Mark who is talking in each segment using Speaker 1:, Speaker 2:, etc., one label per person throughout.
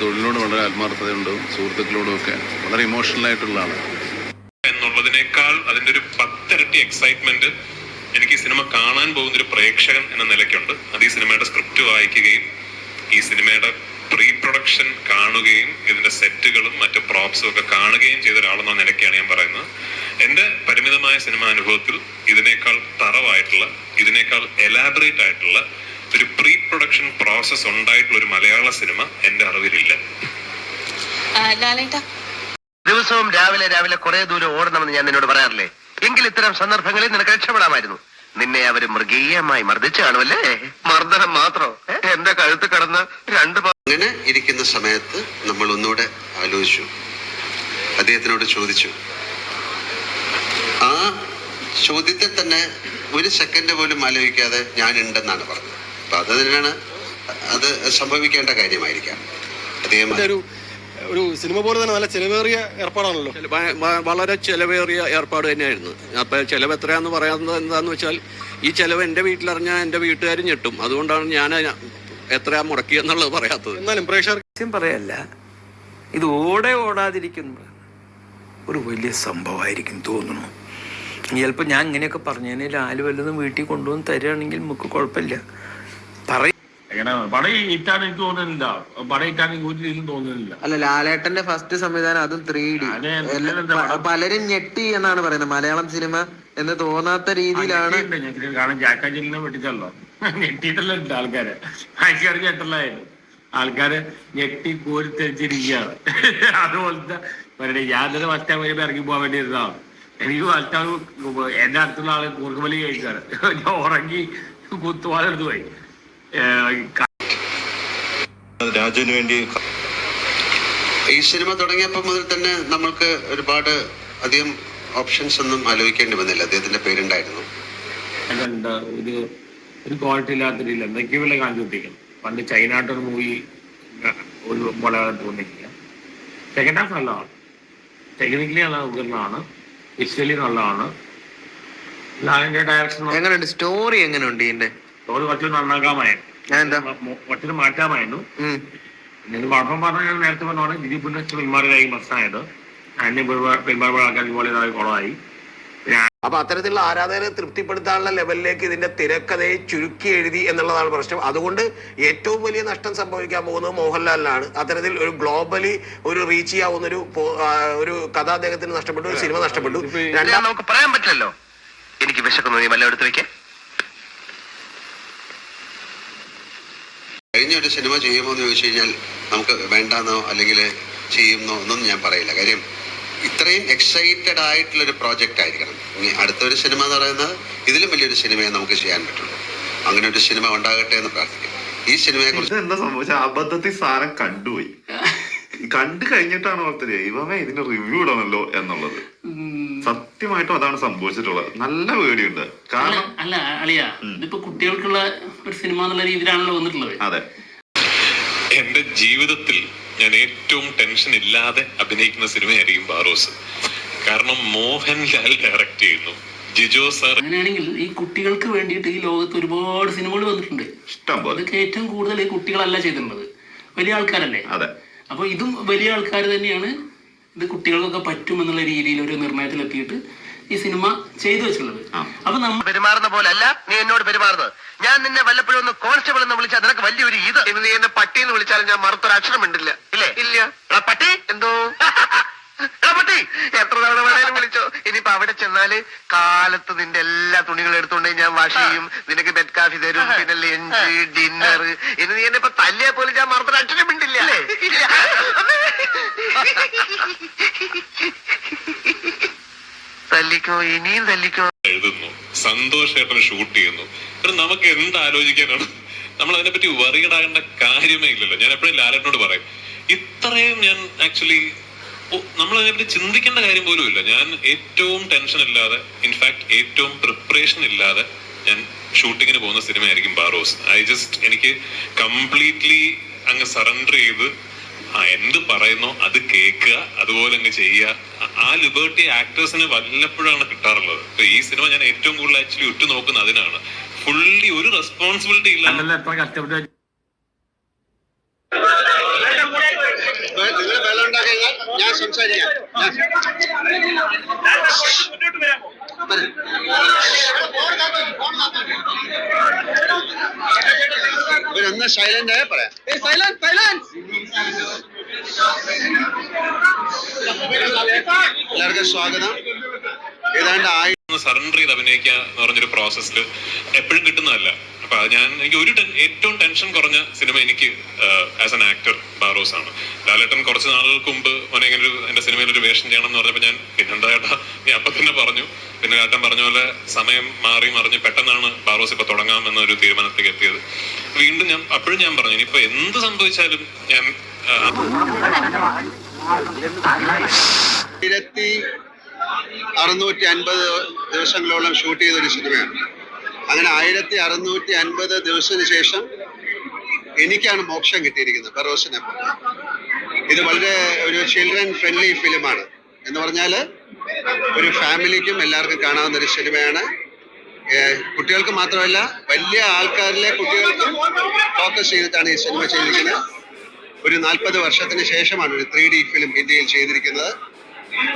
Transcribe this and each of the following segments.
Speaker 1: തൊഴിലിനോട് വളരെ ആത്മാർത്ഥതയുണ്ട് സുഹൃത്തുക്കളോടും ഒക്കെ വളരെ ആളാണ്.
Speaker 2: എന്നുള്ളതിനേക്കാൾ അതിന്റെ ഒരു പത്തിരട്ടി എക്സൈറ്റ്മെന്റ് എനിക്ക് ഈ സിനിമ കാണാൻ പോകുന്ന ഒരു പ്രേക്ഷകൻ എന്ന നിലയ്ക്കുണ്ട്. അത് ഈ സിനിമയുടെ സ്ക്രിപ്റ്റ് വായിക്കുകയും ഈ സിനിമയുടെ പ്രീ പ്രൊഡക്ഷൻ കാണുകയും ഇതിന്റെ സെറ്റുകളും മറ്റു പ്രോപ്സും ഒക്കെ കാണുകയും ചെയ്ത ഒരാളെന്ന നിലയ്ക്കാണ് ഞാൻ പറയുന്നത്. എന്റെ പരിമിതമായ സിനിമ അനുഭവത്തിൽ ഇതിനേക്കാൾ തറവായിട്ടുള്ള ഇതിനേക്കാൾ എലാബറേറ്റ് ആയിട്ടുള്ള ഒരു പ്രീ പ്രൊഡക്ഷൻ പ്രോസസ് ഉണ്ടായിട്ടുള്ള ഒരു മലയാള സിനിമ എന്റെ അറിവിലില്ല.
Speaker 3: ലാലേട്ടാ.
Speaker 4: ദിവസവും രാവിലെ രാവിലെ കുറെ ദൂരം ഓടണമെന്ന് ഞാൻ നിന്നോട് പറയാറില്ലേ? എങ്കിൽ ഇത്തരം സന്ദർഭങ്ങളിൽ നിനക്ക് രക്ഷപ്പെടാമായിരുന്നു. നിന്നെ അവർ മൃഗീയമായി മർദ്ദിച്ചു കാണുമല്ലേ? മർദ്ദനം മാത്രം. എന്റെ കഴുത്ത് കടന്ന് രണ്ട്
Speaker 5: അങ്ങനെ ഇരിക്കുന്ന സമയത്ത് നമ്മൾ ഒന്നുകൂടെ ആലോചിച്ചു. അദ്ദേഹത്തിനോട് ചോദിച്ചു. ആ ചോദ്യത്തെ തന്നെ ഒരു സെക്കൻഡ് പോലും ആലോചിക്കാതെ ഞാൻ ഉണ്ടെന്നാണ് പറഞ്ഞത്. അപ്പൊ അത് തന്നെയാണ് അത് സംഭവിക്കേണ്ട കാര്യമായിരിക്കാം. അദ്ദേഹം
Speaker 6: ഒരു ഒരു സിനിമ പോലെ തന്നെ നല്ല ചെലവേറിയ ഏർപ്പാടാണല്ലോ.
Speaker 7: വളരെ ചെലവേറിയ ഏർപ്പാട് തന്നെയായിരുന്നു. അപ്പോൾ ചിലവ് എത്രയാന്ന് പറയുന്നത് എന്താന്ന് വെച്ചാൽ ഈ ചിലവ് എന്റെ വീട്ടിലറിഞ്ഞാൽ എന്റെ വീട്ടുകാരും ഞെട്ടും. അതുകൊണ്ടാണ് ഞാൻ എത്രയാ മുടക്കിയെന്നുള്ളത് പറയാത്തത്.
Speaker 6: എന്നാലും
Speaker 8: പ്രേക്ഷകർക്കും പറയല്ല. ഇത് ഓടെ ഓടാതിരിക്കുന്നു ഒരു വലിയ സംഭവമായിരിക്കും തോന്നുന്നു. ചിലപ്പോൾ ഞാൻ ഇങ്ങനെയൊക്കെ പറഞ്ഞതിന് ലാൽ വല്ലതും വീട്ടിൽ കൊണ്ടുവന്ന് തരികയാണെങ്കിൽ നമുക്ക് കുഴപ്പമില്ല.
Speaker 9: എങ്ങനെ? പടം ഇറ്റാൻ എനിക്ക് തോന്നുന്നില്ല. പടം ഇറ്റാൻ എനിക്ക് ഒരു രീതിയിലും തോന്നുന്നില്ല.
Speaker 10: അല്ല ലാലേട്ടന്റെ ഫസ്റ്റ് സംവിധാനം അതും ത്രീ ഡി പലരും ഞെട്ടി എന്നാണ് പറയുന്നത്. മലയാളം സിനിമ എന്ന് തോന്നാത്ത രീതിയിലാണ്.
Speaker 9: കാരണം ജാക്കാജിലിനെ വെട്ടിച്ചല്ലോ. ഞെട്ടിയിട്ടല്ല ആൾക്കാരെ. ആൾക്കാര് ആൾക്കാർ ഞെട്ടല്ലായിരുന്നു ആൾക്കാര് ഞെട്ടി കോരി തെരിച്ചിരിക്കുകയാണ് അതുപോലത്തെ മറ്റേ ഞാനൊരു വസ്റ്റാൻ വരുമ്പോ ഇറങ്ങി പോകാൻ വേണ്ടി ഇരുന്നതാണ് എനിക്ക് വസ്റ്റാൻ എന്റെ അടുത്തുള്ള ആൾ കൂർക്കമലി കഴിക്കാറ് ഉറങ്ങി കുത്തുവാലെടുത്ത് പോയി.
Speaker 1: രാജുവിന് വേണ്ടി
Speaker 5: ഈ സിനിമ തുടങ്ങിയപ്പോൾ മുതൽ തന്നെ നമ്മൾക്ക് ഒരുപാട് അധികം ഓപ്ഷൻസ് ഒന്നും ആലോചിക്കേണ്ടി വന്നില്ല. അദ്ദേഹത്തിന്റെ പേരുണ്ടായിരുന്നു.
Speaker 9: ഒരു ഒരു ക്വാളിറ്റി ഇല്ലാത്ത രീതിയിൽ എന്തൊക്കെയോ വല്ല കാണിച്ചു കുത്തിക്കും പണ്ട് ചൈനാട്ടൊരു മൂവി ഒരു മലയാളം തോന്നിക്കില്ല സെക്കൻഡ് ഹാഫ് നല്ലതാണ്. ടെക്നിക്കലി നല്ല ഉയർന്നതാണ് വിഷ്വലി നല്ലതാണ്. ലാലിന്റെ ഡയറക്ഷൻ
Speaker 10: എങ്ങനെയുണ്ട്? സ്റ്റോറി എങ്ങനെയുണ്ട് ഇതിന്റെ?
Speaker 9: ഒരു കുറച്ച് നന്നാക്കാമായിരുന്നു.
Speaker 10: ഞാൻ എന്താ
Speaker 9: കുറച്ചൊരു മാറ്റാമായിരുന്നു. എന്നിട്ട് കുഴപ്പം പറഞ്ഞാൽ ഞാൻ നേരത്തെ പറഞ്ഞാണ് ദിലീപ് പുനഃ പിന്മാറിയായി മസ്സായത് അന്യ പിന്മാറുമ്പോൾ ആൾക്കാർ പോലെ കുളമായി
Speaker 7: അപ്പൊ അത്തരത്തിലുള്ള ആരാധകരെ തൃപ്തിപ്പെടുത്താനുള്ള ലെവലിലേക്ക് ഇതിന്റെ തിരക്കഥയെ ചുരുക്കി എഴുതി എന്നുള്ളതാണ് പ്രശ്നം. അതുകൊണ്ട് ഏറ്റവും വലിയ നഷ്ടം സംഭവിക്കാൻ പോകുന്നത് മോഹൻലാലിനാണ്. അത്തരത്തിൽ ഒരു ഗ്ലോബലി ഒരു റീച്ച് ചെയ്യാവുന്ന ഒരു ഒരു കഥ അദ്ദേഹത്തിന് നഷ്ടപ്പെട്ടു ഒരു സിനിമ നഷ്ടപ്പെട്ടു.
Speaker 4: രണ്ടാം നമുക്ക് പറയാൻ പറ്റില്ലല്ലോ. എനിക്ക് വിശക്കുന്നു നീ വല്ല എടുത്ത് വെക്കേ
Speaker 5: ഒരു സിനിമ ചെയ്യുമോ എന്ന് ചോദിച്ചു കഴിഞ്ഞാൽ നമുക്ക് വേണ്ടാന്നോ അല്ലെങ്കിൽ ചെയ്യുന്നോ ഒന്നും ഞാൻ പറയില്ല. കാര്യം ഇത്രയും എക്സൈറ്റഡ് ആയിട്ടുള്ള ഒരു പ്രോജക്റ്റ് ആയിരിക്കണം. ഇനി അടുത്തൊരു സിനിമ എന്ന് പറയുന്നത് ഇതിലും വലിയൊരു സിനിമയെ നമുക്ക് ചെയ്യാൻ പറ്റുള്ളൂ. അങ്ങനെ ഒരു സിനിമ ഉണ്ടാകട്ടെ എന്ന് പ്രാർത്ഥിക്കും ഈ സിനിമയെ കുറിച്ച്
Speaker 11: എന്താ സംഭവിച്ചത് അബദ്ധത്തിൽ സാധനം കണ്ടുപോയി. കണ്ടു കഴിഞ്ഞിട്ടാണ് ഓർത്തത് ഇവമേ ഇതിന്റെ റിവ്യൂ ഇടണല്ലോ എന്നുള്ളത്. സത്യമായിട്ടും അതാണ് സംഭവിച്ചിട്ടുള്ളത്. നല്ല പേടിയുണ്ട്. കാരണം
Speaker 9: അല്ല അളിയ ഇതിപ്പോ കുട്ടികൾക്കുള്ള ഒരു സിനിമ എന്നുള്ള രീതിയിലാണല്ലോ വന്നിട്ടുള്ളത്.
Speaker 11: അതെ.
Speaker 2: ജീവിതത്തിൽ ഞാൻ ഏറ്റവും ടെൻഷൻ ഇല്ലാതെ അഭിനയിക്കുന്ന സിനിമയായിരിക്കും ബാറോസ്. കാരണം മോഹൻലാൽ ഡയറക്റ്റ് ചെയ്യുന്നു. ജിജോ സാർ
Speaker 9: അങ്ങനെയാണെങ്കിൽ ഈ കുട്ടികൾക്ക് വേണ്ടിയിട്ട് ഈ ലോകത്ത് ഒരുപാട് സിനിമകൾ വന്നിട്ടുണ്ട്.
Speaker 11: ഇഷ്ടം പോലെ.
Speaker 9: അതൊക്കെ ഏറ്റവും കൂടുതൽ ഈ കുട്ടികളല്ല ചെയ്തിട്ടുള്ളത്. വലിയ ആൾക്കാരല്ലേ?
Speaker 11: അതെ.
Speaker 9: അപ്പൊ ഇതും വലിയ ആൾക്കാർ തന്നെയാണ് ഇത് കുട്ടികൾക്കൊക്കെ പറ്റും എന്നുള്ള രീതിയിൽ ഒരു നിർണയത്തിലെത്തിയിട്ട് ഈ സിനിമ ചെയ്തു വെച്ചിട്ടുള്ളത്. അപ്പൊ നമ്മൾ
Speaker 4: പെരുമാറുന്ന പോലെ അല്ല നീ എന്നോട് പെരുമാറുന്നത്. ഞാൻ നിന്നെ വല്ലപ്പോഴും ഒന്ന് കോൺസ്റ്റബിൾ എന്ന് വിളിച്ചാൽ നിനക്ക് വലിയൊരു ഇത്. ഇനി നീ എന്നെ പട്ടി എന്ന് വിളിച്ചാലും ഞാൻ മറുത്തൊരു അക്ഷരം ഉണ്ടില്ല ഇല്ലേ? ഇല്ല. എടാ പട്ടി? എന്തോ? എടാ പട്ടി? എത്ര തവണ വേണേലും വിളിച്ചോ. ഇനിയിപ്പൊ അവിടെ ചെന്നാൽ കാലത്ത് നിന്റെ എല്ലാ തുണികളും എടുത്തുകൊണ്ടേ ഞാൻ വാഷ് ചെയ്യും. നിനക്ക് ബെഡ് കാഫി തരും. പിന്നെ ലഞ്ച് ഡിന്നർ ഇനി നീ എന്നെ ഇപ്പൊ തല്ലിയെ പോലും ഞാൻ മറുത്തൊരു അക്ഷരം ഉണ്ടില്ല ഇല്ല തല്ലിക്കോ ഇനിയും തല്ലിക്കോ.
Speaker 2: എഴുതുന്നു സന്തോഷമായിട്ട് ഷൂട്ട് ചെയ്യുന്നു. പക്ഷെ നമുക്ക് എന്ത് ആലോചിക്കാനാണ്? നമ്മൾ അതിനെ പറ്റി വറിയിടാകേണ്ട കാര്യമേ ഇല്ലല്ലോ. ഞാൻ എപ്പോഴും ലാലേട്ടനോട് പറയും ഇത്രയും ഞാൻ ആക്ച്വലി നമ്മൾ അതിനെപ്പറ്റി ചിന്തിക്കേണ്ട കാര്യം പോലും ഇല്ല. ഞാൻ ഏറ്റവും ടെൻഷൻ ഇല്ലാതെ ഇൻഫാക്ട് ഏറ്റവും പ്രിപ്പറേഷൻ ഇല്ലാതെ ഞാൻ ഷൂട്ടിങ്ങിന് പോകുന്ന സിനിമയായിരിക്കും ബാറോസ് ഐ ജസ്റ്റ് എനിക്ക് കംപ്ലീറ്റ്ലി അങ്ങ് സറണ്ടർ ചെയ്ത് ആ എന്ത് പറയുന്നോ അത് കേൾക്കുക അതുപോലെ അങ്ങ് ചെയ്യുക. ആ- ലിബേർട്ടി ആക്ടേഴ്സിന് വല്ലപ്പോഴാണ് കിട്ടാറുള്ളത്. ഇപ്പൊ ഈ സിനിമ ഞാൻ ഏറ്റവും കൂടുതൽ ആക്ച്വലി ഉറ്റു നോക്കുന്ന അതിനാണ്. ഫുള്ളി ഒരു റെസ്പോൺസിബിലിറ്റി ഇല്ല.
Speaker 5: ഞാൻ സംസാരിക്കാം വരൂ. ഇവരൊന്ന് സൈലന്റ് ആയ പറയാം? എല്ലാവർക്കും സ്വാഗതം. ഏതാണ്ട് ആയി
Speaker 2: സറണ്ടർ ചെയ്ത് അഭിനയിക്കുക എന്ന് പറഞ്ഞൊരു പ്രോസസ്സിൽ എപ്പോഴും കിട്ടുന്നതല്ല. അപ്പൊ ഞാൻ എനിക്ക് ഒരു ഏറ്റവും ടെൻഷൻ കുറഞ്ഞ സിനിമ എനിക്ക് ആസ് എൻ ആക്ടർ ബാറോസ് ആണ്. ലാലേട്ടൻ കുറച്ച് നാളുകൾക്ക് മുമ്പ് മോനെ ഇങ്ങനെ ഒരു എന്റെ സിനിമയിൽ ഒരു വേഷം ചെയ്യണം എന്ന് പറഞ്ഞപ്പോൾ ഞാൻ പിന്നെന്താ ചേട്ടാ നീ അപ്പൊ തന്നെ പറഞ്ഞു. പിന്നെ ചേട്ടൻ പറഞ്ഞ പോലെ സമയം മാറി മറിഞ്ഞ് പെട്ടെന്നാണ് ബാറോസ് ഇപ്പൊ തുടങ്ങാം എന്നൊരു തീരുമാനത്തിലേക്ക് എത്തിയത്. വീണ്ടും ഞാൻ അപ്പോഴും ഞാൻ പറഞ്ഞു ഇനിയിപ്പോ എന്ത് സംഭവിച്ചാലും ഞാൻ
Speaker 5: ആയിരത്തി അറുന്നൂറ്റി അൻപത് ദിവസങ്ങളോളം ഷൂട്ട് ചെയ്ത ഒരു സിനിമയാണ്. അങ്ങനെ ആയിരത്തി അറുന്നൂറ്റി അൻപത് ദിവസത്തിന് ശേഷം എനിക്കാണ് മോക്ഷം കിട്ടിയിരിക്കുന്നത് ഫെറോസിനെ ഇത് വളരെ ഒരു ചിൽഡ്രൻ ഫ്രണ്ട്ലി ഫിലിമാണ് എന്ന് പറഞ്ഞാൽ ഒരു ഫാമിലിക്കും എല്ലാവർക്കും കാണാവുന്ന ഒരു സിനിമയാണ്. കുട്ടികൾക്ക് മാത്രമല്ല വലിയ ആൾക്കാരിലെ കുട്ടികൾക്കും ഫോക്കസ് ചെയ്തിട്ടാണ് ഈ സിനിമ ചെയ്തിരിക്കുന്നത്. ഒരു നാൽപ്പത് വർഷത്തിന് ശേഷമാണ് ഒരു ത്രീ ഡി ഫിലിം ഇന്ത്യയിൽ ചെയ്തിരിക്കുന്നത്.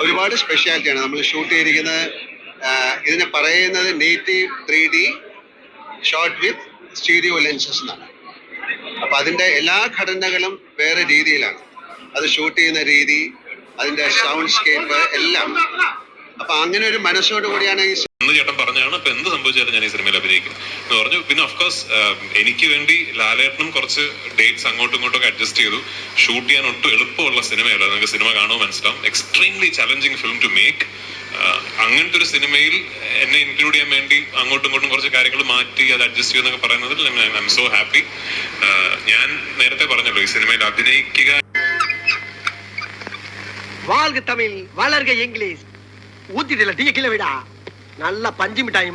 Speaker 5: ഒരുപാട് സ്പെഷ്യാലിറ്റിയാണ് നമ്മൾ ഷൂട്ട് ചെയ്തിരിക്കുന്നത് ഇതിനെ പറയുന്നത് native three D shot with stereo lenses എന്നാണ്. അപ്പൊ അതിന്റെ എല്ലാ ഘടനകളും വേറെ രീതിയിലാണ്. അത് ഷൂട്ട് ചെയ്യുന്ന രീതി അതിന്റെ സൗണ്ട് സ്കേപ്പ് എല്ലാം അപ്പൊ അങ്ങനെ ഒരു മനസ്സോട് കൂടിയാണ് ഈ
Speaker 2: ചേട്ടൻ പറഞ്ഞാണ് അപ്പൊ എന്ത് സംഭവിച്ചാലും ഞാൻ ഈ സിനിമയിൽ അഭിനയിക്കും. എന്ന് പറഞ്ഞു. പിന്നെ ഓഫ്കോഴ്സ് എനിക്ക് വേണ്ടി ലാലേട്ടനും കുറച്ച് ഡേറ്റ്സ് അങ്ങോട്ടും ഇങ്ങോട്ടും ഒക്കെ അഡ്ജസ്റ്റ് ചെയ്തു. ഷൂട്ട് ചെയ്യാൻ ഒട്ടും എളുപ്പമുള്ള സിനിമയല്ല. നിങ്ങൾക്ക് സിനിമ കാണുമോ മനസ്സിലാവും. Extremely challenging film to make അങ്ങനത്തെ ഒരു സിനിമയിൽ എന്നെ ഇൻക്ലൂഡ് ചെയ്യാൻ വേണ്ടി അങ്ങോട്ടും ഇങ്ങോട്ടും കുറച്ച് കാര്യങ്ങൾ മാറ്റി അത് അഡ്ജസ്റ്റ് ചെയ്യുന്നൊക്കെ പറയുന്നതിൽ ഐ എം സോ ഹാപ്പി ഞാൻ നേരത്തെ പറഞ്ഞല്ലോ ഈ സിനിമയിൽ അഭിനയിക്കുക
Speaker 4: വാൽക തമിഴ് വളർക ഇംഗ്ലീഷ്. ஊத்திட்டு இல்ல டீ கீழே விடா. நல்ல பஞ்சு மிட்டாய்